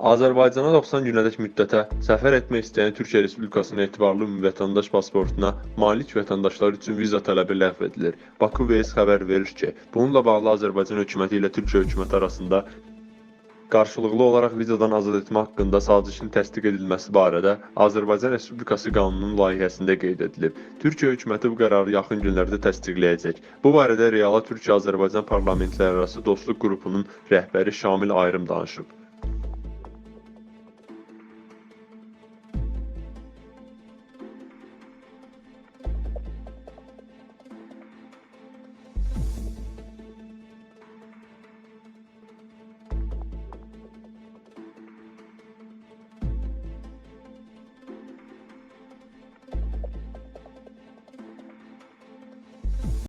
Azərbaycana 90 günədək müddətə səfər etmək istəyən Türkiyə Respublikasının etibarlı ümumi vətəndaş pasportuna malik vətəndaşlar üçün viza tələbi ləğv edilir. Baku Veys xəbər verir ki, bununla bağlı Azərbaycan hökuməti ilə Türkiyə hökuməti arasında qarşılıqlı olaraq vizadan azad etmə haqqında sazişin təsdiq edilməsi barədə Azərbaycan Respublikası qanununun layihəsində qeyd edilib. Türkiyə hökuməti bu qərarı yaxın günlərdə təsdiqləyəcək. Bu barədə Reala Türkiyə-Azərbaycan parlamentlərarası dostluq qrupunun rəhbəri Şamil Ayrım danışıb.